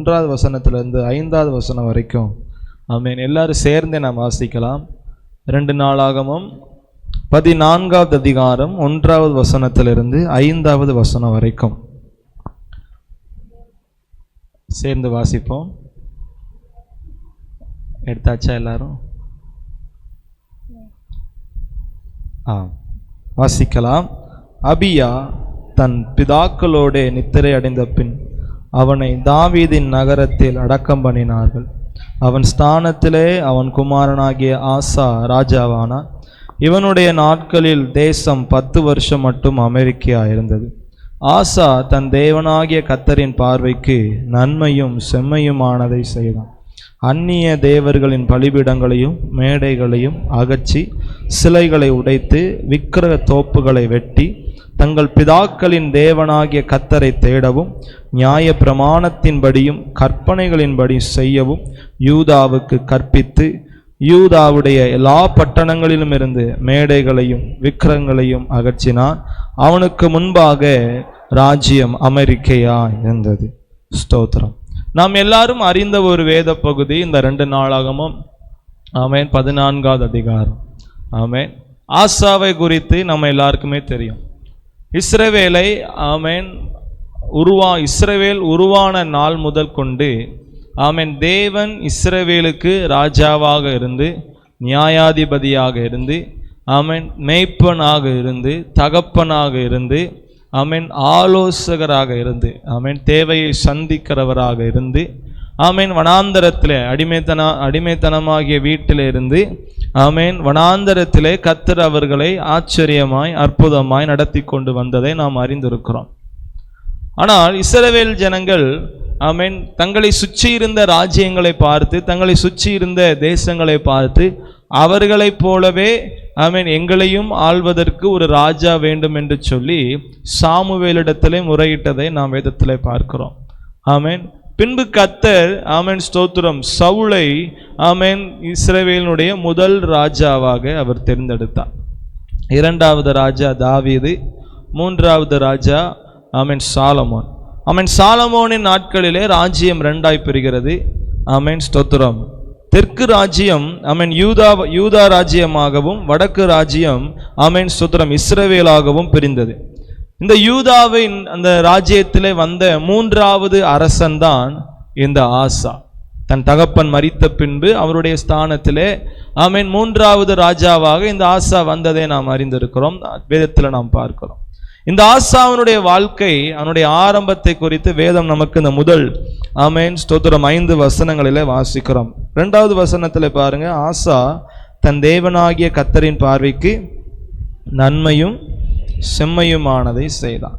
ஒன்றாவது வசனத்திலிருந்து ஐந்தாவது வசனம் வரைக்கும். ஆமீன். எல்லாரும் சேர்ந்தே நாம் வாசிக்கலாம். ரெண்டு நாளாகமும் பதினான்காவது அதிகாரம் ஒன்றாவது வசனத்திலிருந்து ஐந்தாவது வசனம் வரைக்கும். சேர்ந்து வாசிப்போம். எடுத்தாச்சா எல்லாரும்? ஆ வாசிக்கலாம். அபியா தன் பிதாக்களோட நித்திரை அடைந்த பின் அவனை தாவீதின் நகரத்தில் அடக்கம் பண்ணினார்கள். அவன் ஸ்தானத்திலே அவன் குமாரனாகிய ஆசா ராஜாவானான். இவனுடைய நாட்களில் தேசம் பத்து வருஷம் மட்டும் அமெரிக்கா இருந்தது. ஆசா தன் தேவனாகிய கத்தரின் பார்வைக்கு நன்மையும் செம்மையுமானதை செய்தான். அந்நிய தேவர்களின் பலிபீடங்களையும் மேடைகளையும் அகற்றி சிலைகளை உடைத்து விக்கிரக தோப்புகளை வெட்டி தங்கள் பிதாக்களின் தேவனாகிய கத்தரை தேடவும் நியாய பிரமாணத்தின்படியும் கற்பனைகளின்படி செய்யவும் யூதாவுக்கு கற்பித்து யூதாவுடைய எல்லா பட்டணங்களிலும் இருந்து மேடைகளையும் விக்கிரங்களையும் அகற்றினான் அவனுக்கு முன்பாக ராஜ்யம் அமெரிக்கையா இருந்தது. ஸ்தோத்திரம். நாம் எல்லாரும் அறிந்த ஒரு வேத பகுதி இந்த ரெண்டு நாளாகமும். ஆமேன். பதினான்காவது அதிகாரம். ஆமேன். ஆசாவை குறித்து நம்ம எல்லாருக்குமே தெரியும். இஸ்ரவேலை ஆமேன் உருவா இஸ்ரவேல் உருவான நாள் முதல் கொண்டு ஆமேன் தேவன் இஸ்ரவேலுக்கு ராஜாவாக இருந்து நியாயாதிபதியாக இருந்து ஆமேன் மேய்ப்பனாக இருந்து தகப்பனாக இருந்து ஆமேன் ஆலோசகராக இருந்து ஆமேன் தேவையை சந்திக்கிறவராக இருந்து ஆமேன். வனாந்தரத்தில் அடிமைத்தன அடிமைத்தனமாகிய வீட்டில் இருந்து ஆமேன். வனாந்தரத்திலே கத்தர் அவர்களை ஆச்சரியமாய் அற்புதமாய் நடத்தி கொண்டு வந்ததை நாம் அறிந்திருக்கிறோம். ஆனால் இஸ்ரவேல் ஜனங்கள் ஆமேன் தங்களை சுற்றி இருந்த ராஜ்யங்களை பார்த்து தங்களை சுற்றி இருந்த தேசங்களை பார்த்து அவர்களைப் போலவே ஆமீன் எங்களையும் ஆள்வதற்கு ஒரு ராஜா வேண்டும் என்று சொல்லி சாமுவேலிடத்திலே முறையிட்டதை நாம் வேதத்திலே பார்க்கிறோம். ஆமீன். பின்பு கத்தர் ஆமேன் ஸ்தோத்திரம். சவுளை ஆமேன் இஸ்ரேவேலினுடைய முதல் ராஜாவாக அவர் தேர்ந்தெடுத்தார். இரண்டாவது ராஜா தாவீது மூன்றாவது ராஜா ஆமேன் சாலமோன். ஆமேன் சாலமோனின் நாட்களிலே ராஜ்யம் ரெண்டாய் பிரிகிறது. ஆமேன் ஸ்தோத்திரம். தெற்கு ராஜ்யம் ஆமேன் யூதா யூதா ராஜ்யமாகவும் வடக்கு ராஜ்யம் ஆமேன் ஸ்தோத்திரம் இஸ்ரவேலாகவும் பிரிந்தது. இந்த யூதாவின் அந்த ராஜ்யத்திலே வந்த மூன்றாவது அரசன்தான் இந்த ஆசா. தன் தகப்பன் மறித்த பின்பு அவருடைய ஸ்தானத்திலே ஆமீன் மூன்றாவது ராஜாவாக இந்த ஆசா வந்ததை நாம் அறிந்திருக்கிறோம். வேதத்தில் நாம் பார்க்கிறோம். இந்த ஆசாவனுடைய வாழ்க்கை அவனுடைய ஆரம்பத்தை குறித்து வேதம் நமக்கு இந்த முதல் ஆமேன் ஸ்தோத்திரம் ஐந்து வசனங்களிலே வாசிக்கிறோம். ரெண்டாவது வசனத்தில் பாருங்க ஆசா தன் தேவனாகிய கத்தரின் பார்வைக்கு நன்மையும் செம்மையுமானதை செய்தான்.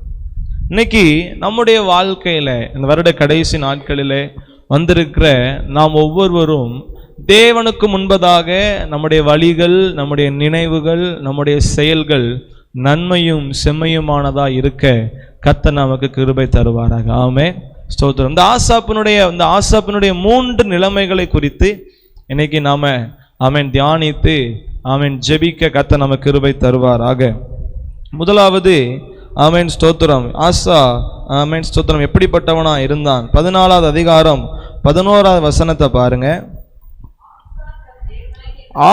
இன்னைக்கு நம்முடைய வாழ்க்கையில் இந்த வருட கடைசி நாட்களிலே வந்திருக்கிற நாம் ஒவ்வொருவரும் தேவனுக்கு முன்பதாக நம்முடைய வழிகள் நம்முடைய நினைவுகள் நம்முடைய செயல்கள் நன்மையும் செம்மையுமானதாக இருக்க கத்த நமக்கு கிருபை தருவாராக. ஆமே ஸ்தோத்திரம். இந்த ஆசாப்பினுடைய இந்த ஆசாப்பினுடைய மூன்று நிலைமைகளை குறித்து இன்னைக்கு நாம் அவன் தியானித்து அவன் ஜெபிக்க கத்த நமக்கு கிருபை தருவாராக. முதலாவது ஆமேன் ஸ்தோத்திரம். ஆசா ஆமேன் ஸ்தோத்திரம். எப்படிப்பட்டவனா இருந்தான்? பதினாலாவது அதிகாரம் பதினோராவது வசனத்தை பாருங்க.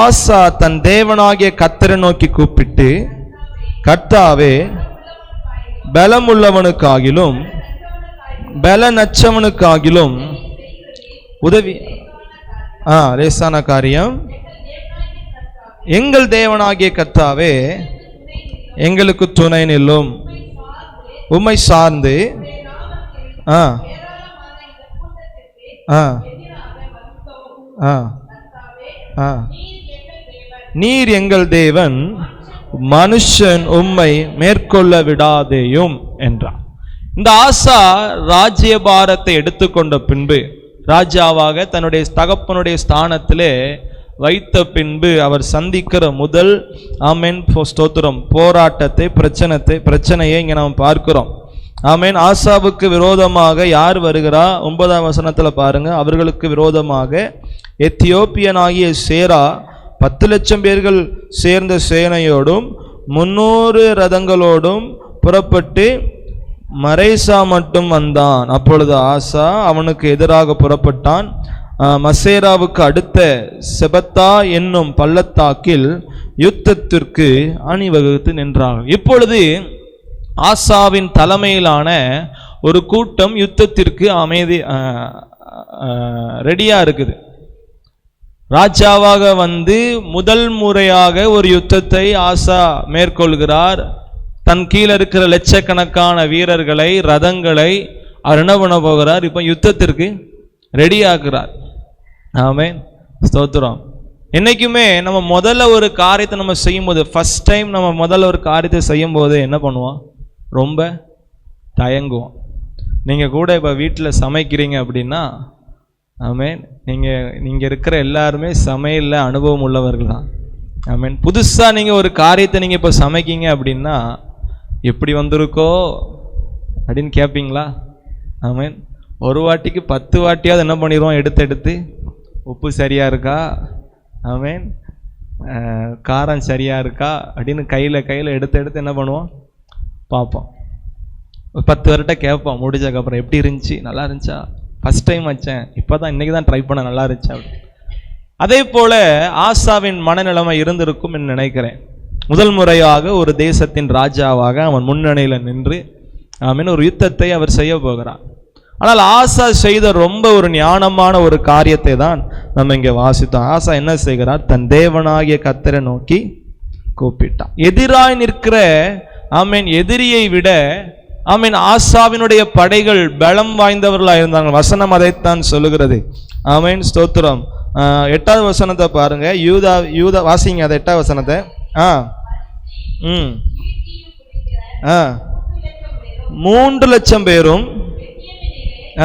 ஆசா தன் தேவனாகிய கத்தரை நோக்கி கூப்பிட்டு கர்த்தாவே பலமுள்ளவனுக்காகிலும் பலனற்றவனுக்காகிலும் உதவி ஆ லேசான காரியம். எங்கள் தேவனாகிய கர்த்தாவே எங்களுக்கு துணை நில்லும். உம்மை சார்ந்து ஆ ஆ ஆ ஆ. நீர் எங்கள் தேவன் மனுஷன் உம்மை மேற்கொள்ள விடாதேயும் என்றார் இந்த ஆசா ராஜ்யபாரத்தை எடுத்துக்கொண்ட பின்பு ராஜாவாக தன்னுடைய தகப்பனுடைய ஸ்தானத்திலே வைத்த பின்பு அவர் சந்திக்கிற முதல் ஆமேன் ஸ்தோத்திரம். போராட்டத்தை பிரச்சனத்தை பிரச்சனையை இங்கே நாம் பார்க்கிறோம். ஆமேன். ஆசாவுக்கு விரோதமாக யார் வருகிறா? ஒன்பதாம் வசனத்தில் பாருங்க. அவர்களுக்கு விரோதமாக எத்தியோப்பியனாகிய சேரா பத்து லட்சம் பேர்கள் சேர்ந்த சேனையோடும் முன்னூறு ரதங்களோடும் புறப்பட்டு மறைசா மட்டும் வந்தான். அப்பொழுது ஆசா அவனுக்கு எதிராக புறப்பட்டான். மசேராவுக்கு அடுத்த செபத்தா என்னும் பள்ளத்தாக்கில் யுத்தத்திற்கு அணிவகுத்து நின்றார்கள் இப்பொழுது ஆசாவின் தலைமையிலான ஒரு கூட்டம் யுத்தத்திற்கு அமைதி ரெடியாக இருக்குது. ராஜாவாக வந்து முதல் முறையாக ஒரு யுத்தத்தை ஆசா மேற்கொள்கிறார். தன் கீழே இருக்கிற லட்சக்கணக்கான வீரர்களை ரதங்களை அவர் என்ன பண்ண போகிறார் இப்போ யுத்தத்திற்கு ரெடி ஆமே ஸ்தோத்திரம். என்னைக்குமே நம்ம முதல்ல ஒரு காரியத்தை நம்ம செய்யும்போது ஃபர்ஸ்ட் டைம் நம்ம முதல்ல ஒரு காரியத்தை செய்யும்போது என்ன பண்ணுவோம்? ரொம்ப தயங்குவோம். நீங்கள் கூட இப்போ வீட்டில் சமைக்கிறீங்க அப்படின்னா ஆமேன். நீங்கள் நீங்கள் இருக்கிற எல்லாருமே சமையலில் அனுபவம் உள்ளவர்கள் தான். ஆமென். புதுசாக நீங்கள் ஒரு காரியத்தை நீங்கள் இப்போ சமைக்கீங்க அப்படின்னா எப்படி வந்திருக்கோ அப்படின்னு கேட்பீங்களா ஆமென். ஒரு வாட்டிக்கு பத்து வாட்டியாவது என்ன பண்ணிடுவோம்? எடுத்து எடுத்து உப்பு சரியாக இருக்கா? அவன் காரம் சரியாக இருக்கா? அப்படின்னு கையில் கையில் எடுத்து எடுத்து என்ன பண்ணுவோம்? பார்ப்போம். ஒரு பத்து வருட்ட கேட்போம் முடிஞ்சதுக்கப்புறம் எப்படி இருந்துச்சு? நல்லா இருந்துச்சா? ஃபஸ்ட் டைம் வச்சேன். இப்போ தான் இன்றைக்கி தான் ட்ரை பண்ண நல்லா இருந்துச்சு அப்படின்னு. அதே போல் ஆசாவின் மனநிலைமை இருந்திருக்கும் என்று நினைக்கிறேன். முதல் முறையாக ஒரு தேசத்தின் ராஜாவாக அவன் முன்னணியில் நின்று ஆமீன் ஒரு யுத்தத்தை அவர் செய்ய போகிறான். ஆனால் ஆசா செய்த ரொம்ப ஒரு ஞானமான ஒரு காரியத்தை தான் நம்ம இங்கே வாசித்தோம். ஆசா என்ன செய்கிறார் தன் தேவனாகிய கத்தரை நோக்கி கூப்பிட்டான். எதிராய் நிற்கிற ஆமீன் எதிரியை விட ஆமீன் ஆசாவினுடைய படைகள் பலம் வாய்ந்தவர்களாக இருந்தாங்க. வசனம் அதைத்தான் சொல்லுகிறது. ஆமீன் ஸ்தோத்திரம். எட்டாவது வசனத்தை பாருங்க. யூதா யூதா வாசிங்க அதை எட்டாவது வசனத்தை. ஆ ம். ஆ மூன்று லட்சம் பேரும்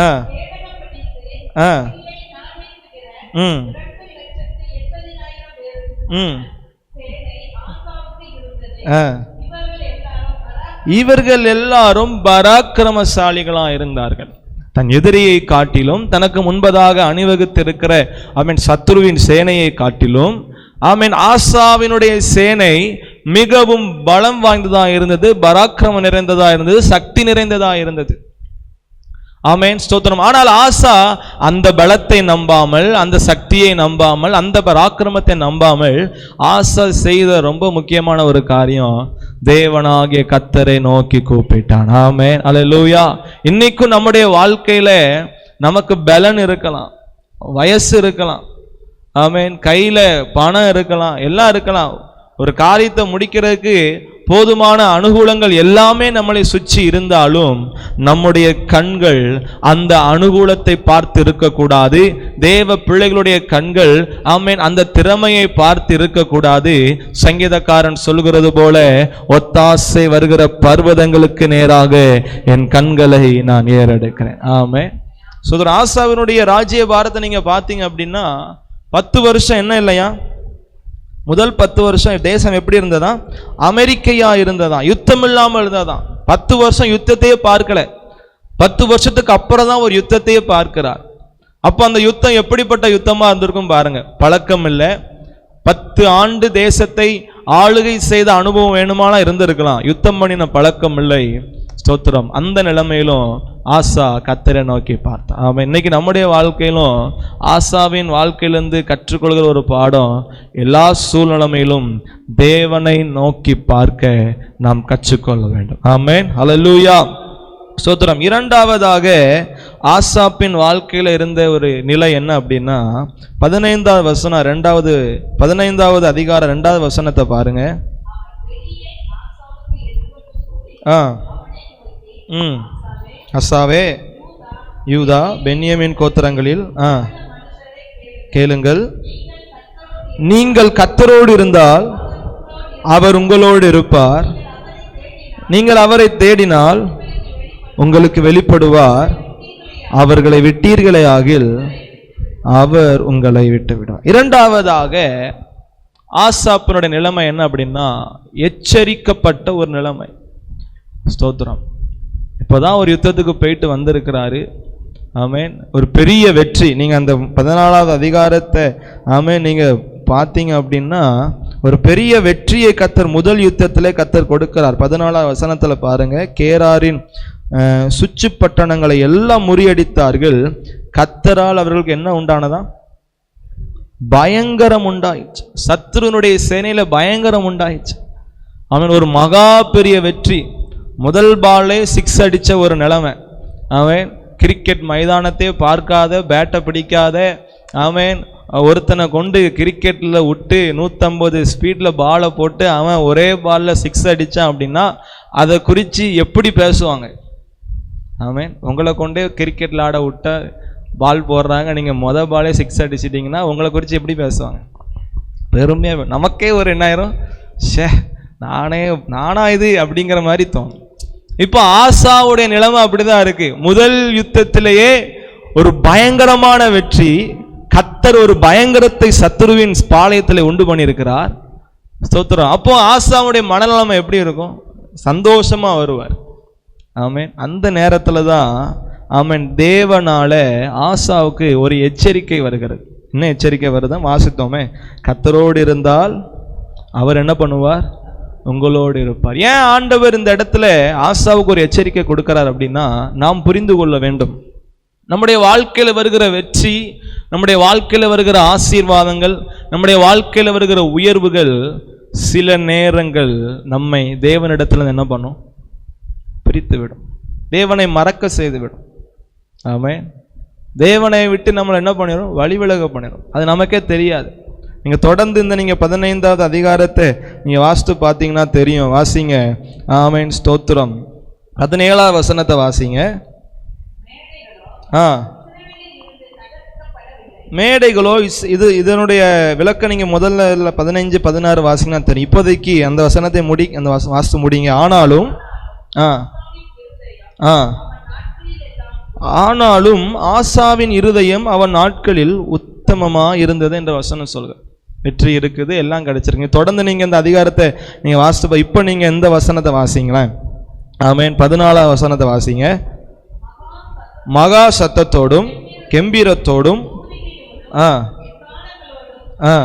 ஆ ஆ. ம். ம். ஆ. இவர்கள் எல்லாரும் பராக்கிரமசாலிகளாக இருந்தார்கள். தன் எதிரியை காட்டிலும் தனக்கு முன்பதாக அணிவகுத்திருக்கிற அவன் சத்ருவின் சேனையை காட்டிலும் அவன் ஆசாவினுடைய சேனை மிகவும் பலம் வாய்ந்ததாக இருந்தது பராக்கிரமம் நிறைந்ததாக இருந்தது சக்தி நிறைந்ததாக இருந்தது. ஆமென். ஸ்தோத்திரம். ஆனால் ஆசா அந்த பலத்தை நம்பாமல் அந்த சக்தியை நம்பாமல் அந்த பராக்கிரமத்தை நம்பாமல் ஆசா செய்த ரொம்ப முக்கியமான ஒரு காரியம் தேவனாகிய கத்தரை நோக்கி கூப்பிட்டான். ஆமேன். அல்ல லூயா இன்னைக்கும் நம்முடைய வாழ்க்கையில நமக்கு பலன் இருக்கலாம் வயசு இருக்கலாம் ஆமேன் கையில பணம் இருக்கலாம் எல்லாம் இருக்கலாம். ஒரு காரியத்தை முடிக்கிறதுக்கு போதுமான அனுகூலங்கள் எல்லாமே நம்மளை சுற்றி இருந்தாலும் நம்முடைய கண்கள் அந்த அனுகூலத்தை பார்த்து இருக்கக்கூடாது. தேவ பிள்ளைகளுடைய கண்கள் ஆமேன் அந்த திறமையை பார்த்து இருக்கக்கூடாது. சங்கீதக்காரன் சொல்கிறது போல ஒத்தாசை வருகிற பர்வதங்களுக்கு நேராக என் கண்களை நான் ஏறெடுக்கிறேன். ஆமே சுதர் ஆசாவினுடைய ராஜ்ய பாரத்தை நீங்க பார்த்தீங்க அப்படின்னா பத்து வருஷம் என்ன இல்லையா? முதல் பத்து வருஷம் தேசம் எப்படி இருந்ததா? அமெரிக்கையா இருந்ததா? யுத்தம் இல்லாமல் இருந்ததா? பத்து வருஷம் யுத்தத்தையே பார்க்கல. பத்து வருஷத்துக்கு அப்புறம் தான் ஒரு யுத்தத்தையே பார்க்கிறார். அப்போ அந்த யுத்தம் எப்படிப்பட்ட யுத்தமாக இருந்திருக்கும் பாருங்க. பழக்கம் இல்லை. பத்து ஆண்டு தேசத்தை ஆளுகை செய்த அனுபவம் வேணுமானா இருந்திருக்கலாம். யுத்தம் பண்ணின பழக்கம் இல்லை. ஸ்தோத்திரம். அந்த நிலைமையிலும் ஆசா கத்தரை நோக்கி பார்த்தான். அவன் இன்னைக்கு நம்முடைய வாழ்க்கையிலும் ஆசாவின் வாழ்க்கையிலிருந்து கற்றுக்கொள்கிற ஒரு பாடம் எல்லா சூழ்நிலைமையிலும் தேவனை நோக்கி பார்க்க நாம் கற்றுக்கொள்ள வேண்டும். ஆமேன். ஹalleluya. ஸ்தோத்திரம். இரண்டாவதாக ஆசாப்பின் வாழ்க்கையில் இருந்த ஒரு நிலை என்ன அப்படின்னா பதினைந்தாவது வசனம் ரெண்டாவது பதினைந்தாவது அதிகாரம் ரெண்டாவது வசனத்தை பாருங்க. ஆ. ம். அசாவே யூதா பென்யமின் கோத்திரங்களில் ஆ கேளுங்கள். நீங்கள் கத்தரோடு இருந்தால் அவர் உங்களோடு இருப்பார். நீங்கள் அவரை தேடினால் உங்களுக்கு வெளிப்படுவார். அவர்களை விட்டீர்களே ஆகில் அவர் உங்களை விட்டுவிடும் இரண்டாவதாக ஆசாப்பினுடைய நிலைமை என்ன அப்படின்னா எச்சரிக்கப்பட்ட ஒரு நிலைமை. ஸ்தோத்திரம். இப்போதான் ஒரு யுத்தத்துக்கு போயிட்டு வந்திருக்கிறாரு. ஆமேன். ஒரு பெரிய வெற்றி. நீங்கள் அந்த பதினாலாவது அதிகாரத்தை ஆமென் நீங்கள் பார்த்தீங்க அப்படின்னா ஒரு பெரிய வெற்றியை கத்தர் முதல் யுத்தத்திலே கத்தர் கொடுக்கிறார். பதினாலாவது வசனத்தில் பாருங்கள் கேராரின் சுச்சு சுற்று பட்டணங்களை எல்லாம் முறியடித்தார்கள். கத்தரால் அவர்களுக்கு என்ன உண்டானதா? பயங்கரம் உண்டாயிடுச்சு சத்ருனுடைய சேனையில் பயங்கரம் உண்டாயிடுச்சு அவன் ஒரு மகா பெரிய வெற்றி. முதல் பாலே சிக்ஸ் அடித்த ஒரு நிலைமை. அவன் கிரிக்கெட் மைதானத்தையே பார்க்காத பேட்டை பிடிக்காத அவன் ஒருத்தனை கொண்டு கிரிக்கெட்டில் விட்டு நூற்றம்பது ஸ்பீடில் பாலை போட்டு அவன் ஒரே பாலில் சிக்ஸ் அடித்தான் அப்படின்னா அதை குறித்து எப்படி பேசுவாங்க? ஆமேன் உங்களை கொண்டே கிரிக்கெட்டில் ஆட விட்டா பால் போடுறாங்க. நீங்கள் மொதல் பாலே சிக்ஸ் அடிச்சிட்டிங்கன்னா உங்களை குறித்து எப்படி பேசுவாங்க? பெருமையாக நமக்கே ஒரு என்னாயிரும் ஷே நானே நானா இது அப்படிங்கிற மாதிரி தோணும். இப்போ ஆசாவுடைய நிலைமை அப்படிதான் இருக்கு. முதல் யுத்தத்திலேயே ஒரு பயங்கரமான வெற்றி. கத்தர் ஒரு பயங்கரத்தை சத்துருவின் பாளையத்தில் உண்டு பண்ணியிருக்கிறார். ஸ்தோத்திரம். அப்போ ஆசாவுடைய மனநலமை எப்படி இருக்கும்? சந்தோஷமா வருவார். ஆமேன். அந்த நேரத்தில் தான் ஆமேன் தேவனால ஆசாவுக்கு ஒரு எச்சரிக்கை வருகிறது. என்ன எச்சரிக்கை வருதான் வாசித்தோமே. கத்தரோடு இருந்தால் அவர் என்ன பண்ணுவார்? உங்களோடு இருப்பார். ஏன் ஆண்டவர் இந்த இடத்துல ஆசாவுக்கு ஒரு எச்சரிக்கை கொடுக்கிறார் அப்படின்னா நாம் புரிந்து கொள்ள வேண்டும். நம்முடைய வாழ்க்கையில் வருகிற வெற்றி நம்முடைய வாழ்க்கையில் வருகிற ஆசீர்வாதங்கள் நம்முடைய வாழ்க்கையில் வருகிற உயர்வுகள் சில நேரங்கள் நம்மை தேவனிடத்தில் என்ன பண்ணும்? பிரித்து விடும் தேவனை மறக்க செய்துவிடும். விடும் தேவனை விட்டு நம்மளை என்ன பண்ணிடும் வழிவிலக பண்ணிடும் அது நமக்கே தெரியாது. நீங்கள் தொடர்ந்து இந்த நீங்கள் பதினைந்தாவது அதிகாரத்தை நீங்கள் வாசித்து பார்த்தீங்கன்னா தெரியும். வாசிங்க. ஆமைன். ஸ்தோத்திரம். பதினேழாவது வசனத்தை வாசிங்க. ஆ. மேடைகளோ இஸ்- இது இதனுடைய விளக்கம் நீங்கள் முதல்ல இல்ல பதினைஞ்சு பதினாறு வாசிங்கன்னா தெரியும். இப்போதைக்கு அந்த வசனத்தை முடி அந்த வாச- வாசித்து முடிங்க. ஆனாலும் ஆ. ஆ. ஆனாலும் ஆசாவின் இருதயம் அவன் நாட்களில் உத்தமமாக இருந்தது என்ற வசனம் சொல்கிறேன் வெற்றி இருக்குது எல்லாம் கிடைச்சிருங்க தொடர்ந்து நீங்கள் இந்த அதிகாரத்தை நீங்கள் வாசித்து இப்போ நீங்கள் எந்த வசனத்தை வாசிங்களேன் ஆமேன். பதினாலாம் வசனத்தை வாசிங்க. மகா சத்தத்தோடும் கெம்பீரத்தோடும் ஆ ஆ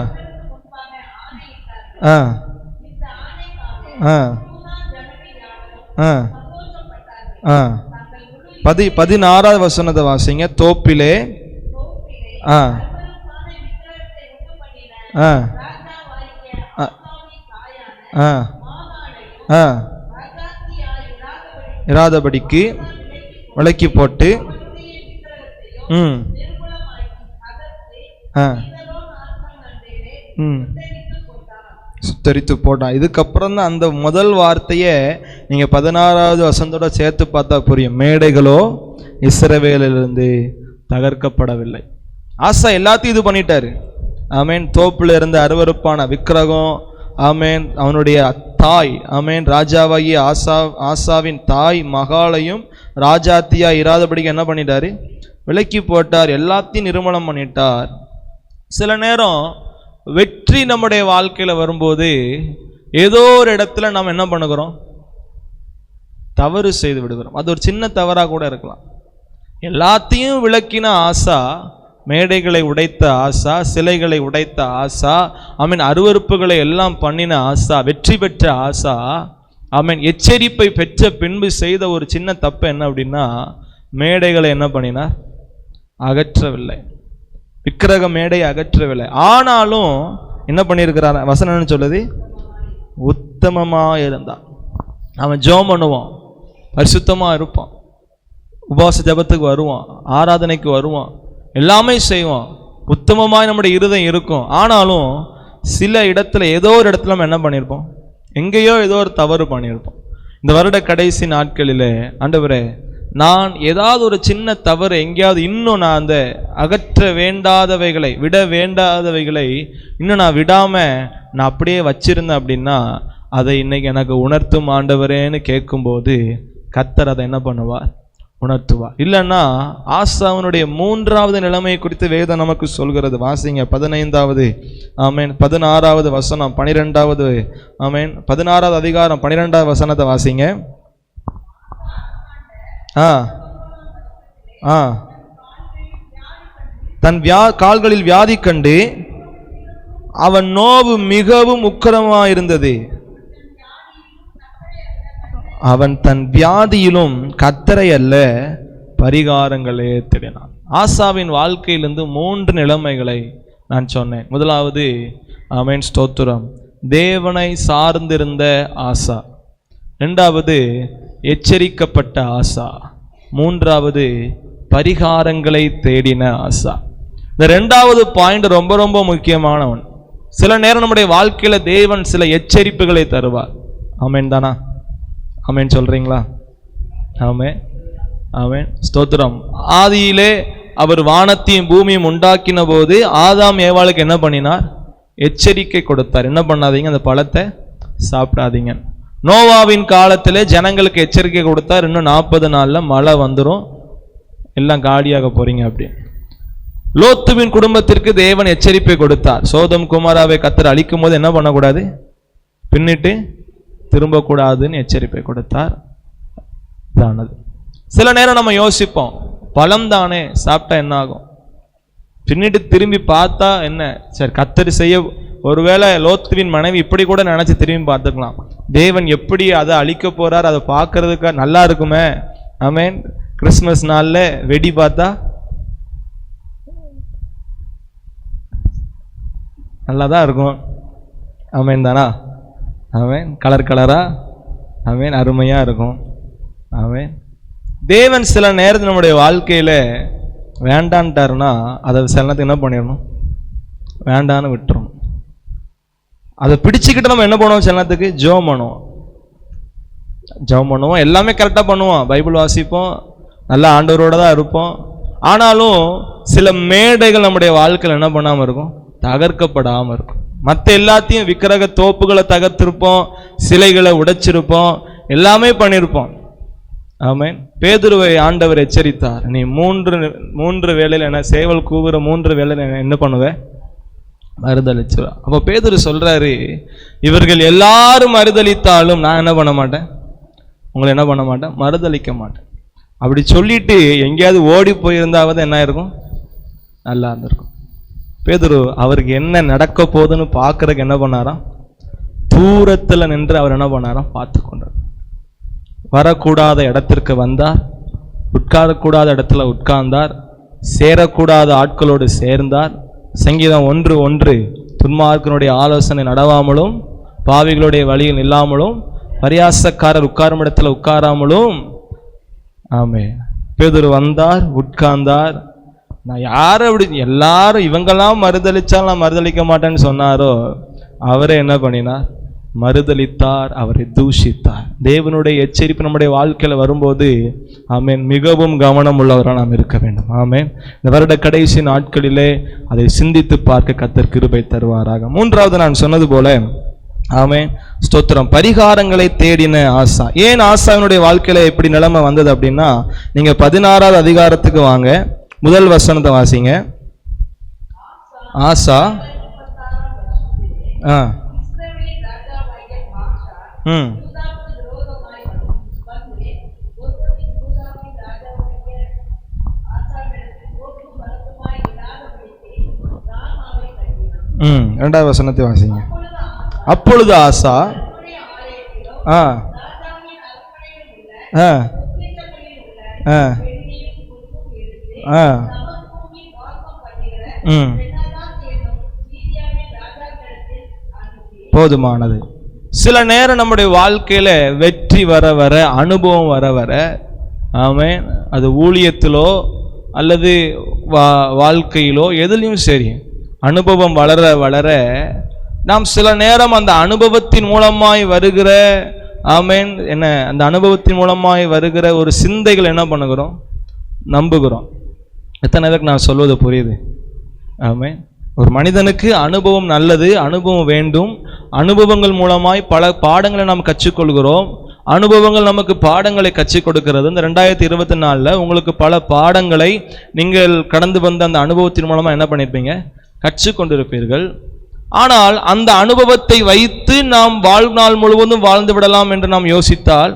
ஆ ஆ ஆ ஆ. பதி பதினாறாவது வசனத்தை வாசிங்க. தோப்பிலே ஆ ஆ. ஆ. ஆ. ஆ இராதபடிக்கு விளக்கி போட்டு ம். ஆ. ம். சுத்தரித்து போட்டான். இதுக்கப்புறம் தான் அந்த முதல் வார்த்தையை நீங்கள் பதினாறாவது வசந்தோட சேர்த்து பார்த்தா புரியும். மேடைகளோ இஸ்ரவேலிலிருந்து தகர்க்கப்படவில்லை. ஆசா எல்லாத்தையும் இது பண்ணிட்டாரு. ஆமேன். தோப்பில் இருந்த அருவருப்பான விக்கிரகம் ஆமேன். அவனுடைய தாய் ஆமேன். ராஜாவாகிய ஆசா ஆசாவின் தாய் மகாலையும் ராஜாத்தியா இராதபடிக்கு என்ன பண்ணிட்டாரு? விலக்கி போட்டார் எல்லாத்தையும் நிர்மூலம் பண்ணிட்டார். சில நேரம் வெற்றி நம்முடைய வாழ்க்கையில் வரும்போது ஏதோ ஒரு இடத்துல நாம் என்ன பண்ணுகிறோம்? தவறு செய்து விடுகிறோம். அது ஒரு சின்ன தவறாக கூட இருக்கலாம். எல்லாத்தையும் விளக்கின ஆசா மேடைகளை உடைத்த ஆசா சிலைகளை உடைத்த ஆசா ஆமீன் அருவருப்புகளை எல்லாம் பண்ணின ஆசா வெற்றி பெற்ற ஆசா ஆமீன் எச்சரிப்பை பெற்ற பின்பு செய்த ஒரு சின்ன தப்பு என்ன அப்படின்னா மேடைகளை என்ன பண்ணினார்? அகற்றவில்லை. விக்கிரக மேடையை அகற்றவில்லை. ஆனாலும் என்ன பண்ணியிருக்கிறார்? வசனம்னு சொல்லுது? உத்தமமாக இருந்தான் அவன் ஜெபம் பண்ணுவான். பரிசுத்தமாக இருப்பான். உபவாச ஜெபத்துக்கு வருவான். ஆராதனைக்கு வருவான். எல்லாமே செய்வோம். உத்தமமாக நம்முடைய இருதயம் இருக்கும். ஆனாலும் சில இடத்துல ஏதோ ஒரு இடத்துல நம்ம என்ன பண்ணியிருப்போம் எங்கேயோ ஏதோ ஒரு தவறு பண்ணியிருப்போம் இந்த வருட கடைசி நாட்களில் ஆண்டவரே நான் ஏதாவது ஒரு சின்ன தவறு எங்கேயாவது இன்னும் நான் அந்த அகற்ற வேண்டாதவைகளை விட வேண்டாதவைகளை இன்னும் நான் விடாமல் நான் அப்படியே வச்சிருந்தேன் அப்படின்னா அதை இன்னைக்கு எனக்கு உணர்த்தும் ஆண்டவரேன்னு கேட்கும்போது கத்தர் அதை என்ன பண்ணுவார்? உணர்த்துவார். இல்லைன்னா ஆசாவனுடைய மூன்றாவது நிலைமை குறித்து வேதம் நமக்கு சொல்கிறது. வாசிங்க பதினைந்தாவது ஆமேன் பதினாறாவது வசனம் பனிரெண்டாவது ஆமேன் பதினாறாவது அதிகாரம் பனிரெண்டாவது வசனத்தை வாசிங்க. ஆ ஆ. தன் வியா கால்களில் வியாதி கண்டு அவன் நோவு மிகவும் உக்கிரமாக இருந்தது அவன் தன் வியாதியிலும் கத்தரை அல்ல பரிகாரங்களே தேடினான். ஆசாவின் வாழ்க்கையிலிருந்து மூன்று நிலைமைகளை நான் சொன்னேன். முதலாவது அவன் ஸ்தோத்திரம். தேவனை சார்ந்திருந்த ஆசா. ரெண்டாவது எச்சரிக்கப்பட்ட ஆசா. மூன்றாவது பரிகாரங்களை தேடின ஆசா. இந்த ரெண்டாவது பாயிண்ட் ரொம்ப ரொம்ப முக்கியமானவன். சில நேரம் நம்முடைய வாழ்க்கையில் தேவன் சில எச்சரிப்புகளை தருவார். ஆமென் தானா ஆமேன்னு சொல்கிறீங்களா ஆமே ஆமேன். ஸ்தோத்திரம். ஆதியிலே அவர் வானத்தையும் பூமியும் உண்டாக்கின போது ஆதாம் ஏவாளுக்கு என்ன பண்ணினார்? எச்சரிக்கை கொடுத்தார். என்ன பண்ணாதீங்க? அந்த பழத்தை சாப்பிடாதீங்க. நோவாவின் காலத்தில் ஜனங்களுக்கு எச்சரிக்கை கொடுத்தார். இன்னும் நாற்பது நாளில் மழை வந்துடும் எல்லாம் காலியாக போகிறீங்க அப்படி. லோத்துவின் குடும்பத்திற்கு தேவன் எச்சரிப்பை கொடுத்தார். சோதம் குமாராவை கத்தர் அழிக்கும் போது என்ன பண்ணக்கூடாது? பின்னிட்டு திரும்பக்கூடாதுன்னு எச்சரிப்பை கொடுத்தார் தானது. சில நேரம் நம்ம யோசிப்போம் பழம் தானே சாப்பிட்டா என்ன ஆகும் பின்னிட்டு திரும்பி பார்த்தா என்ன? சரி கத்தரி செய்ய ஒருவேளை லோத்துவின் மனைவி இப்படி கூட நினைச்சு திரும்பி பார்த்துக்கலாம். தேவன் எப்படி அதை அழிக்க போறார் அதை பார்க்கறதுக்கு நல்லா இருக்குமே? ஆமேன். கிறிஸ்மஸ் நாளில் வெடி பார்த்தா? நல்லா தான் இருக்கும். ஆமேன் தானா? அவன் கலர் கலராக அவன் அருமையாக இருக்கும். அவன் தேவன் சில நேரத்தில் நம்முடைய வாழ்க்கையில் வேண்டான்ட்டாருன்னா அதை சில நேரத்துக்கு என்ன பண்ணிடணும்? வேண்டான்னு விட்டுறணும். அதை பிடிச்சிக்கிட்டு நம்ம என்ன பண்ணுவோம் சில நேரத்துக்கு ஜோம் பண்ணுவோம். ஜெபம் பண்ணுவோம். எல்லாமே கரெக்டாக பண்ணுவோம். பைபிள் வாசிப்போம். நல்லா ஆண்டவரோட தான் இருப்போம். ஆனாலும் சில மேடைகள் நம்முடைய வாழ்க்கையில் என்ன பண்ணாமல் இருக்கும்? தகர்க்கப்படாமல் இருக்கும். மற்ற எல்லாத்தையும் விக்கிரக தோப்புகளை தகர்த்திருப்போம் சிலைகளை உடைச்சிருப்போம் எல்லாமே பண்ணியிருப்போம் ஆமேன். பேதுருவை ஆண்டவர் எச்சரித்தார். நீ மூன்று மூன்று வேலையில் என்ன சேவல் கூவுற மூன்று வேலையில் என்ன- என்ன மறுதளிச்சுவா அப்போ பேதுரு சொல்கிறாரு இவர்கள் எல்லாரும் மறுதளித்தாலும் நான் என்ன பண்ண மாட்டேன்? உங்களை என்ன பண்ண மாட்டேன்? மறுதளிக்க மாட்டேன். அப்படி சொல்லிட்டு எங்கேயாவது ஓடி போயிருந்தாவது என்ன இருக்கும் நல்லா இருந்திருக்கும். பேதுரு அவருக்கு என்ன நடக்க போகுதுன்னு பார்க்கறதுக்கு என்ன பண்ணாராம்? தூரத்தில் நின்று அவர் என்ன பண்ணாராம்? பார்த்து கொண்டார். வரக்கூடாத இடத்திற்கு வந்தார். உட்காரக்கூடாத இடத்துல உட்கார்ந்தார். சேரக்கூடாத ஆட்களோடு சேர்ந்தார். சங்கீதம் ஒன்று ஒன்று துன்மார்க்கனுடைய ஆலோசனை நடவாமலும் பாவிகளுடைய வழியில் இல்லாமலும் பரியாசக்காரர் உட்காரும் இடத்துல உட்காராமலும். ஆமே பேதுரு வந்தார் உட்கார்ந்தார். நான் யாரை அப்படி எல்லாரும் இவங்கெல்லாம் மறுதளித்தால் நான் மறுதளிக்க மாட்டேன்னு சொன்னாரோ அவரே என்ன பண்ணினார்? மறுதளித்தார் அவரை தூஷித்தார். தேவனுடைய எச்சரிப்பு நம்முடைய வாழ்க்கையில் வரும்போது ஆமேன் மிகவும் கவனம் உள்ளவராக நாம் இருக்க வேண்டும். ஆமேன். இந்த வருட கடைசி நாட்களிலே அதை சிந்தித்து பார்க்க கத்தர் கிருபை தருவாராக. மூன்றாவது நான் சொன்னது போல ஆமேன் ஸ்தோத்திரம். பரிகாரங்களை தேடின ஆசா. ஏன் ஆசாவினுடைய வாழ்க்கையில் எப்படி நிலைமை வந்தது அப்படின்னா நீங்கள் பதினாறாவது அதிகாரத்துக்கு வாங்க. முதல் வசனத்தை வாசிங்க. ஆசா. ஆ. ம். ம். ரெண்டாவது வசனத்தை வாசிங்க. அப்பொழுது ஆசா. ஆ. ஆ. ஆ. ஆ. ம். போதுமானது. சில நேரம் நம்முடைய வாழ்க்கையில வெற்றி வர வர அனுபவம் வர வர ஆமே அது ஊழியத்திலோ அல்லது வா வாழ்க்கையிலோ எதுலேயும் சரி அனுபவம் வளர வளர நாம் சில நேரம் அந்த அனுபவத்தின் மூலமாய் வருகிற ஆமேன் என்ன அந்த அனுபவத்தின் மூலமாய் வருகிற ஒரு சிந்தைகள் என்ன பண்ணுகிறோம்? நம்புகிறோம். எத்தனை பேருக்கு நான் சொல்வது புரியுது? ஆமே. ஒரு மனிதனுக்கு அனுபவம் நல்லது அனுபவம் வேண்டும். அனுபவங்கள் மூலமாய் பல பாடங்களை நாம் கற்றுக்கொள்கிறோம். அனுபவங்கள் நமக்கு பாடங்களை கற்றுக் கொடுக்கிறது. இந்த ரெண்டாயிரத்தி இருபத்தி நாலில் உங்களுக்கு பல பாடங்களை நீங்கள் கடந்து வந்த அந்த அனுபவத்தின் மூலமாக என்ன பண்ணியிருப்பீங்க கற்றுக்கொண்டிருப்பீர்கள் ஆனால் அந்த அனுபவத்தை வைத்து நாம் வாழ்நாள் முழுவதும் வாழ்ந்து விடலாம் என்று நாம் யோசித்தால்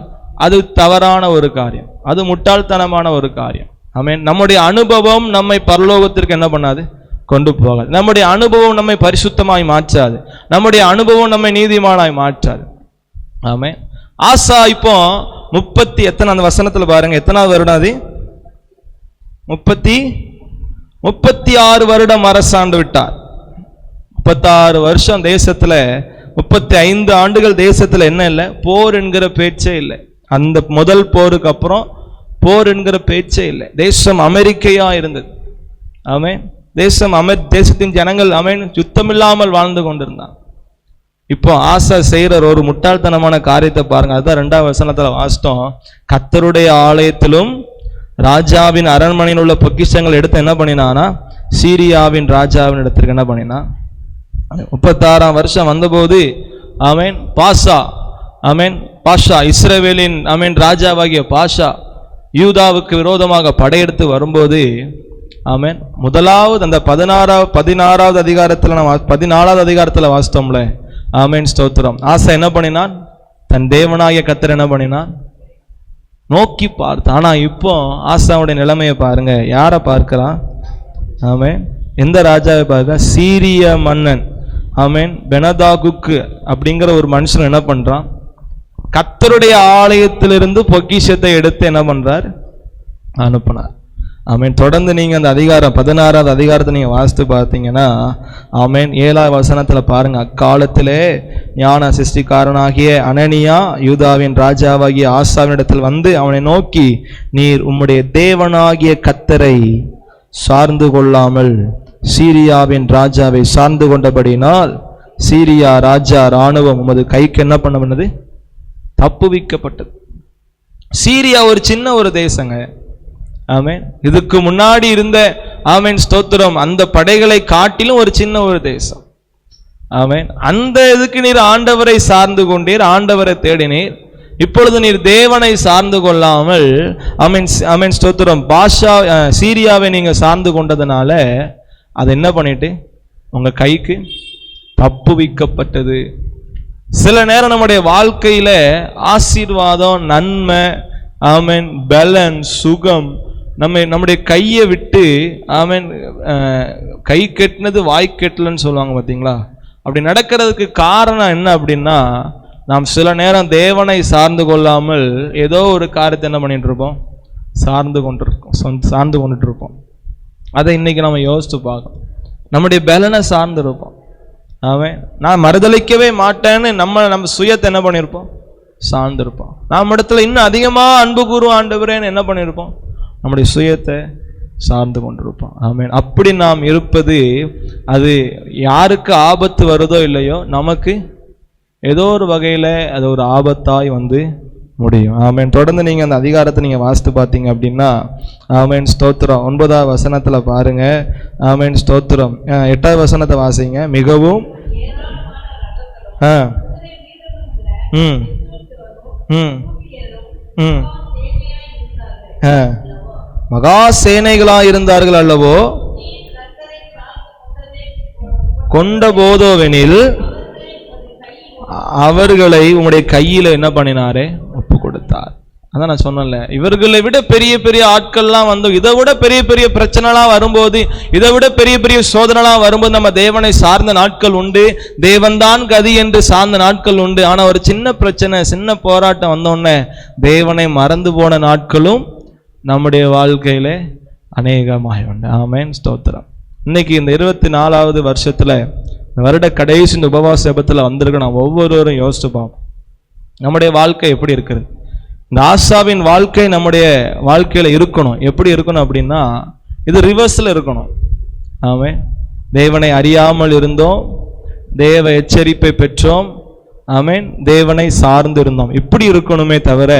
அது தவறான ஒரு காரியம். அது முட்டாள்தனமான ஒரு காரியம். ஆமென் நம்முடைய அனுபவம் நம்மை பரலோகத்திற்கு என்ன பண்ணாது? கொண்டு போகாது. நம்முடைய அனுபவம் நம்மை பரிசுத்தமாய் மாற்றாது. நம்முடைய அனுபவம் நம்மை நீதிமானாய் மாற்றாது. ஆமே ஆசா இப்போ முப்பத்தி எத்தனை அந்த வசனத்தில் பாருங்க. எத்தனாவது வருடம் அது? முப்பத்தி முப்பத்தி ஆறு வருடம் அரசாண்டு விட்டார். முப்பத்தாறு வருஷம் தேசத்தில் முப்பத்தி ஐந்து ஆண்டுகள் தேசத்தில் என்ன இல்லை? போர் என்கிற பேச்சே இல்லை. அந்த முதல் போருக்கு அப்புறம் போர் என்கிற பேச்சே இல்லை. தேசம் அமெரிக்கையா இருந்தது. அவன் தேசம் அமெர் தேசத்தின் ஜனங்கள் அமேன் சுத்தமில்லாமல் வாழ்ந்து கொண்டிருந்தான். இப்போ ஆசா செய்கிற ஒரு முட்டாள்தனமான காரியத்தை பாருங்க. அதுதான் ரெண்டாவது வசனத்தில் வாசித்தோம். கத்தருடைய ஆலயத்திலும் ராஜாவின் அரண்மனையில் உள்ள பொக்கிஷங்கள் எடுத்து என்ன பண்ணினானா சீரியாவின் ராஜாவின் இடத்திற்கு என்ன பண்ணினான் முப்பத்தாறாம் வருஷம் வந்தபோது அவன் பாஷா அமேன் பாஷா இஸ்ரேவேலின் அமேன் ராஜாவாகிய பாஷா யூதாவுக்கு விரோதமாக படையெடுத்து வரும்போது ஆமென். முதலாவது அந்த பதினாறாவது பதினாறாவது அதிகாரத்தில் நம்ம பதினாலாவது அதிகாரத்தில் வாசித்தோம்ல. ஆமேன் ஸ்தோத்திரம். ஆசை என்ன பண்ணினான்? தன் தேவனாகிய கத்தர் என்ன பண்ணினான்? நோக்கி பார்த்து ஆனால் இப்போ ஆசாவுடைய நிலைமையை பாருங்க. யாரை பார்க்கிறான்? ஆமேன். எந்த ராஜாவை பார்க்க? சீரிய மன்னன். ஆமேன். பெனதாகுக்கு அப்படிங்கிற ஒரு மனுஷன் என்ன பண்ணுறான் கத்தருடைய ஆலயத்திலிருந்து பொக்கிஷத்தை எடுத்து என்ன பண்றார்? அனுப்புனார். ஆமென். தொடர்ந்து நீங்க அந்த அதிகாரம் பதினாறாவது அதிகாரத்தை நீங்க வாசித்து பார்த்தீங்கன்னா ஆமென். ஏழாவது வசனத்துல பாருங்க. அக்காலத்திலே ஞான சிருஷ்டிக்காரனாகிய அனனியா யூதாவின் ராஜாவாகிய ஆசாவினிடத்தில் வந்து அவனை நோக்கி நீர் உம்முடைய தேவனாகிய கத்தரை சார்ந்து கொள்ளாமல் சீரியாவின் ராஜாவை சார்ந்து கொண்டபடியினால் சீரியா ராஜா ராணுவம் உமது கைக்கு என்ன பண்ண பண்ணது? தப்புவிக்கப்பட்டது. சீரியா ஒரு சின்ன ஒரு தேசங்க. ஆமேன். இதுக்கு முன்னாடி இருந்த ஆமேன் ஸ்தோத்திரம் அந்த படைகளை காட்டிலும் ஒரு சின்ன ஒரு தேசம். ஆமேன். அந்த இதுக்கு நீர் ஆண்டவரை சார்ந்து கொண்டீர் ஆண்டவரை தேடினீர். இப்பொழுது நீர் தேவனை சார்ந்து கொள்ளாமல் அமீன் அமீன் ஸ்தோத்திரம் பாஷா சீரியாவை நீங்கள் சார்ந்து கொண்டதுனால அது என்ன பண்ணிட்டு? உங்கள் கைக்கு தப்புவிக்கப்பட்டது. சில நேரம் நம்முடைய வாழ்க்கையில ஆசீர்வாதம் நன்மை ஆமென் பலன் சுகம் நம்ம நம்முடைய கையை விட்டு ஆமென் கை கெட்டினது வாய் கெட்டலன்னு சொல்லுவாங்க பார்த்தீங்களா? அப்படி நடக்கிறதுக்கு காரணம் என்ன அப்படின்னா நாம் சில நேரம் தேவனை சார்ந்து கொள்ளாமல் ஏதோ ஒரு காரியத்தை என்ன பண்ணிட்டு இருப்போம்? சார்ந்து கொண்டிருக்கோம். சார்ந்து கொண்டுட்டு இருப்போம். அதை இன்னைக்கு நம்ம யோசித்து பார்க்கணும். நம்முடைய பலனை சார்ந்து இருப்போம். அவன் நான் மறுதளிக்கவே மாட்டேன்னு நம்ம நம்ம சுயத்தை என்ன பண்ணியிருப்போம் சார்ந்திருப்போம். நம்ம இடத்துல இன்னும் அதிகமாக அன்பு கூறுவோம் ஆண்டவரேன்னு என்ன பண்ணியிருப்போம் நம்முடைய சுயத்தை சார்ந்து கொண்டிருப்போம். ஆமேன். அப்படி நாம் இருப்பது அது யாருக்கு ஆபத்து வருதோ இல்லையோ நமக்கு ஏதோ ஒரு வகையில் அது ஒரு ஆபத்தாய் வந்து முடியும். ஆமேன். தொடர்ந்து நீங்கள் அந்த அதிகாரத்தை நீங்கள் வாசித்து பார்த்தீங்க அப்படின்னா ஆமேன் ஸ்தோத்திரம். ஒன்பதாவது வசனத்தில் பாருங்க. ஆமேன் ஸ்தோத்திரம். எட்டாவது வசனத்தை வாசிங்க. மிகவும் ஆ ம் ம் ம் ஆ. மகா சேனைகளாக இருந்தார்கள் அல்லவோ? கொண்ட போதோவெனில் அவர்களை உங்களுடைய கையில் என்ன பண்ணினாரே? ஒப்பு அதான் நான் சொன்னேன்ல இவர்களை விட பெரிய பெரிய ஆட்கள்லாம் வந்து இதை விட பெரிய பெரிய பிரச்சனைலாம் வரும்போது இதை விட பெரிய பெரிய சோதனைலாம் வரும்போது நம்ம தேவனை சார்ந்த நாட்கள் உண்டு. தேவன்தான் கதி என்று சார்ந்த நாட்கள் உண்டு. ஆனால் ஒரு சின்ன பிரச்சனை சின்ன போராட்டம் வந்தோடனே தேவனை மறந்து போன நாட்களும் நம்முடைய வாழ்க்கையில அநேகமாக உண்டு. ஆமேன். ஸ்தோத்திரம். இன்னைக்கு இந்த இருபத்தி நாலாவது வருஷத்துல இந்த வருட கடைசி இந்த உபவாச ஜெபத்துல வந்திருக்க நான் ஒவ்வொருவரும் யோசிச்சுப்போம் நம்முடைய வாழ்க்கை எப்படி இருக்குது? இந்த ஆசாவின் வாழ்க்கை நம்முடைய வாழ்க்கையில் இருக்கணும். எப்படி இருக்கணும் அப்படின்னா இது ரிவர்ஸில் இருக்கணும். ஆமே தேவனை அறியாமல் இருந்தோம். தேவ எச்சரிப்பை பெற்றோம். ஆமேன். தேவனை சார்ந்திருந்தோம் இப்படி இருக்கணுமே தவிர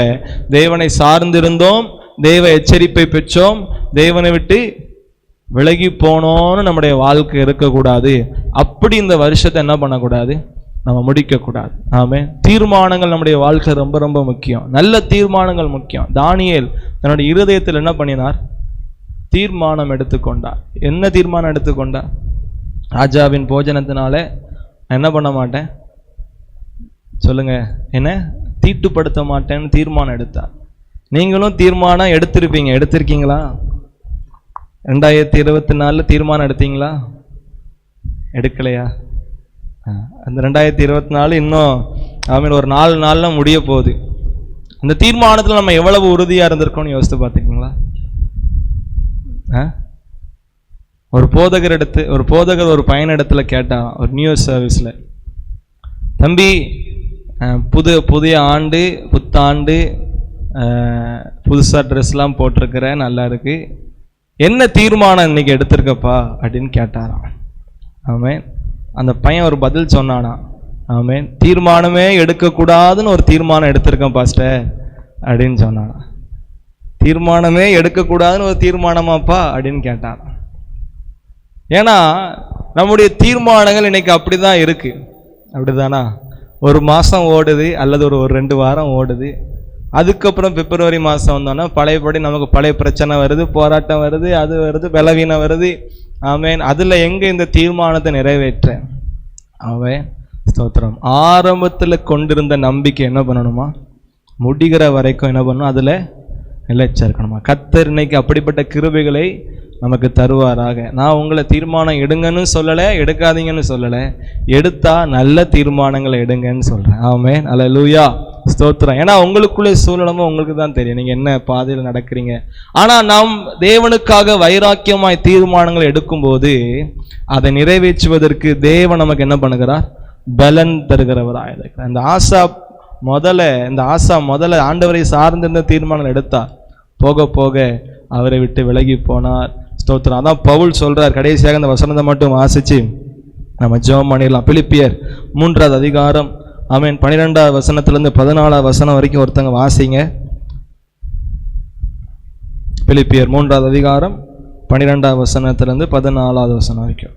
தேவனை சார்ந்திருந்தோம் தேவ எச்சரிப்பை பெற்றோம். தேவனை விட்டு விலகி போனோன்னு நம்முடைய வாழ்க்கை இருக்கக்கூடாது. அப்படி இந்த வருஷத்தை என்ன பண்ணக்கூடாது? நம்ம முடிக்கக்கூடாது. ஆமே தீர்மானங்கள் நம்முடைய வாழ்க்கை ரொம்ப ரொம்ப முக்கியம். நல்ல தீர்மானங்கள் முக்கியம். தானியல் தன்னுடைய இருதயத்தில் என்ன பண்ணினார்? தீர்மானம் எடுத்துக்கொண்டார். என்ன தீர்மானம் எடுத்துக்கொண்டார்? ராஜாவின் போஜனத்தினால நான் என்ன பண்ண மாட்டேன்? சொல்லுங்க. என்ன? தீட்டுப்படுத்த மாட்டேன்னு தீர்மானம் எடுத்தார். நீங்களும் தீர்மானம் எடுத்திருப்பீங்க. எடுத்திருக்கீங்களா? ரெண்டாயிரத்தி இருபத்தி நாலில் தீர்மானம் எடுத்தீங்களா? எடுக்கலையா? அந்த ரெண்டாயிரத்தி இருபத்தி நாலு இன்னும் ஆமீன் ஒரு நாலு நாளில் முடிய போகுது. அந்த தீர்மானத்தில் நம்ம எவ்வளவு உறுதியாக இருந்திருக்கோம்னு யோசித்து பார்த்துக்கீங்களா? ஆ? ஒரு போதகர் எடுத்து ஒரு போதகர் ஒரு பயனிடத்தில் இடத்துல கேட்டான் ஒரு நியூஸ் சர்வீஸில் தம்பி புது புதிய ஆண்டு புத்தாண்டு புதுசாக ட்ரெஸ்லாம் போட்டிருக்கிற நல்லா இருக்குது என்ன தீர்மானம் இன்னைக்கு எடுத்திருக்கப்பா? அப்படின்னு கேட்டாராம். ஆமாம் அந்த பையன் ஒரு பதில் சொன்னானா? ஆமே தீர்மானமே எடுக்கக்கூடாதுன்னு ஒரு தீர்மானம் எடுத்திருக்கேன் பாஸ்டர் அப்படின்னு சொன்னானா. தீர்மானமே எடுக்கக்கூடாதுன்னு ஒரு தீர்மானமாப்பா? அப்படின்னு கேட்டான். ஏன்னா நம்முடைய தீர்மானங்கள் இன்னைக்கு அப்படிதான் இருக்கு. அப்படிதானா? ஒரு மாதம் ஓடுது அல்லது ஒரு ஒரு ரெண்டு வாரம் ஓடுது. அதுக்கப்புறம் பிப்ரவரி மாதம் வந்தோன்னா பழையபடி நமக்கு பழைய பிரச்சனை வருது போராட்டம் வருது அது வருது பலவீனம் வருது. ஆமேன். அதில் எங்கே இந்த தீர்மானத்தை நிறைவேற்ற? அவன் ஸ்தோத்திரம். ஆரம்பத்தில் கொண்டிருந்த நம்பிக்கை என்ன பண்ணணுமா? முடிகிற வரைக்கும் என்ன பண்ணணும்? அதில் நிலைச்சிருக்கணுமா கத்தர் இன்னைக்கு அப்படிப்பட்ட கிருபைகளை நமக்கு தருவாராக. நான் உங்களை தீர்மானம் எடுங்கன்னு சொல்லலை எடுக்காதீங்கன்னு சொல்லலை. எடுத்தால் நல்ல தீர்மானங்களை எடுங்கன்னு சொல்கிறேன் ஆமே அல்ல லூயா ஸ்தோத்திரம். ஏன்னா உங்களுக்குள்ளே சூழலமும் உங்களுக்கு தான் தெரியும். நீங்கள் என்ன பாதையில் நடக்கிறீங்க. ஆனால் நாம் தேவனுக்காக வைராக்கியமாய் தீர்மானங்களை எடுக்கும்போது அதை நிறைவேற்றுவதற்கு தேவன் நமக்கு என்ன பண்ணுகிறார்? பலன் தருகிறவராக இருக்கிறார். இந்த ஆசா முதல்ல இந்த ஆசா முதல்ல ஆண்டவரை சார்ந்திருந்த தீர்மானம் எடுத்தார். போக போக அவரை விட்டு விலகி போனார். ஸ்தோத்திரம். அதான் பவுல் சொல்கிறார் கடைசியாக இந்த வசனத்தை மட்டும் வாசித்து நம்ம ஜெபம் பண்ணிடலாம். பிலிப்பியர் மூன்றாவது அதிகாரம் ஆமீன். பன்னிரெண்டாவது வசனத்திலேருந்து பதினாலாவது வசனம் வரைக்கும் ஒருத்தங்க வாசிங்க. பிலிப்பியர் மூன்றாவது அதிகாரம் பன்னிரெண்டாவது வசனத்திலிருந்து பதினாலாவது வசனம் வரைக்கும்.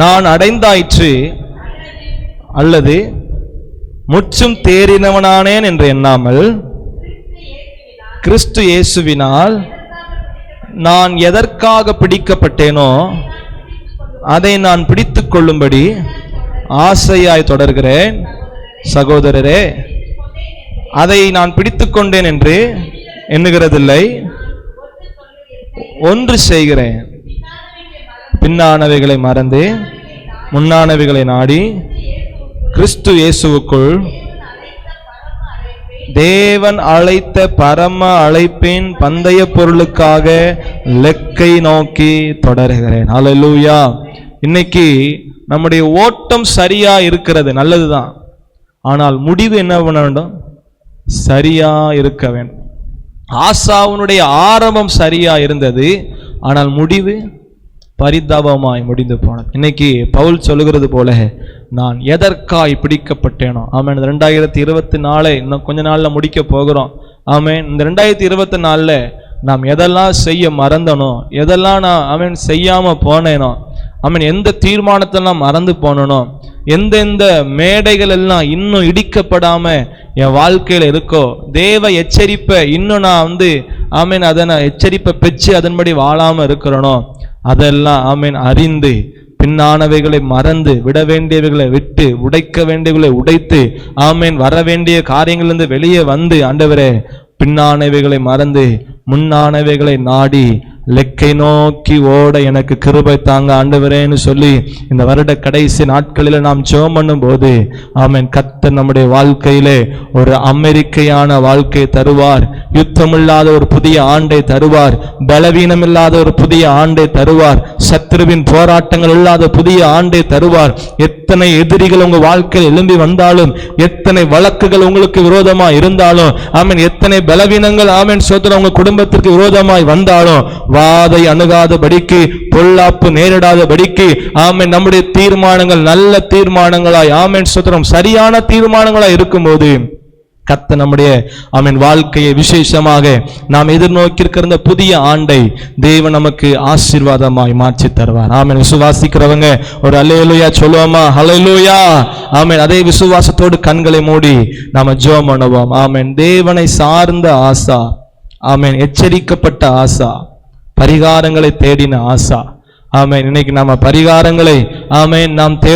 நான் அடைந்தாயிற்று அல்லது முற்றும் தேறினவனானேன் என்று எண்ணாமல் கிறிஸ்து இயேசுவினால் நான் எதற்காக பிடிக்கப்பட்டேனோ அதை நான் பிடித்து கொள்ளும்படி ஆசையாய் தொடர்கிறேன் சகோதரரே. அதை நான் பிடித்துக்கொண்டேன் என்று எண்ணுகிறதில்லை. ஒன்று செய்கிறேன். பின்னானவைகளை மறந்து முன்னானவைகளை நாடி கிறிஸ்து இயேசுவுக்குள் தேவன் அழைத்த பரம அழைப்பின் பந்தய பொருளுக்காக லெக்கை நோக்கி தொடர்கிறேன். அலலூயா இன்னைக்கு நம்முடைய ஓட்டம் சரியா இருக்கிறது நல்லதுதான். ஆனால் முடிவு என்ன பண்ண வேண்டும்? சரியா இருக்க வேண்டும். ஆசாவுனுடைய ஆரம்பம் சரியா இருந்தது ஆனால் முடிவு பரிதாபமாய் முடிந்து போனது. இன்னைக்கு பவுல் சொல்லுகிறது போல நான் எதற்காய் பிடிக்கப்பட்டேனோ. ஆமென். இந்த ரெண்டாயிரத்தி இருபத்தி நாலை இன்னும் கொஞ்ச நாள்ல முடிக்க போகிறோம். ஆமென். இந்த ரெண்டாயிரத்தி இருபத்தி நாலில் நாம் எதெல்லாம் செய்ய மறந்தனோ எதெல்லாம் நான் அவன் செய்யாம போனேனோ அவன் எந்த தீர்மானத்தெல்லாம் மறந்து போனனோ எந்தெந்த மேடைகள் எல்லாம் இன்னும் இடிக்கப்படாம என் வாழ்க்கையில இருக்கோ தேவ எச்சரிப்பை இன்னும் நான் வந்து ஆமீன் அதை நான் எச்சரிப்பை பெற்று அதன்படி வாழாம இருக்கிறனோ அதெல்லாம் ஆமீன் அறிந்து பின்னானவைகளை மறந்து விட வேண்டியவைகளை விட்டு உடைக்க வேண்டியவைகளை உடைத்து ஆமென் வர வேண்டிய காரியங்கள்லேருந்து வெளியே வந்து ஆண்டவரே பின்னானவைகளை மறந்து முன்னானவைகளை நாடி லெக்கை நோக்கி ஓட எனக்கு கிருபை தாங்க ஆண்டவரேன்னு சொல்லி இந்த வருட கடைசி நாட்களில் நாம் சோமன்னும் போது ஆமென் கத்த நம்முடைய வாழ்க்கையிலே ஒரு அமெரிக்கையான வாழ்க்கை தருவார். யுத்தமில்லாத ஒரு புதிய ஆண்டை தருவார். பலவீனம் இல்லாத ஒரு புதிய ஆண்டை தருவார். சத்ருவின் போராட்டங்கள் இல்லாத புதிய ஆண்டை தருவார். எத்தனை எதிரிகள் உங்க வாழ்க்கையில் எழும்பி வந்தாலும் எத்தனை வழக்குகள் உங்களுக்கு விரோதமா இருந்தாலும் ஆமீன் எத்தனை பலவீனங்கள் ஆமீன் சோத்திரம் உங்க குடும்பத்திற்கு விரோதமாய் வந்தாலும் வாதை அணுகாதபடிக்கு பொல்லாப்பு நேரிடாதபடிக்கு ஆமீன் நம்முடைய தீர்மானங்கள் நல்ல தீர்மானங்களாய் ஆமீன் சோத்திரம் சரியான தீர்மானங்களாய் இருக்கும்போது கத்த நம்முடைய அவன் வாழ்க்கையை விசேஷமாக நாம் எதிர்நோக்கி இருக்கிற புதிய ஆண்டை தேவன் நமக்கு ஆசீர்வாதமாய் மாற்றி தருவார். ஆமன் விசுவாசிக்கிறவங்க ஒரு அலையலுயா சொல்லுவோமா? ஹலையலுயா ஆமன் அதே விசுவாசத்தோடு கண்களை மூடி நாம ஜோம் பண்ணுவோம். ஆமன் தேவனை சார்ந்த ஆசா. ஆமேன் எச்சரிக்கப்பட்ட ஆசா. பரிகாரங்களை தேடின ஆசா. ஆமேன் இன்னைக்கு நாம பரிகாரங்களை ஆமேன் நாம் தேடி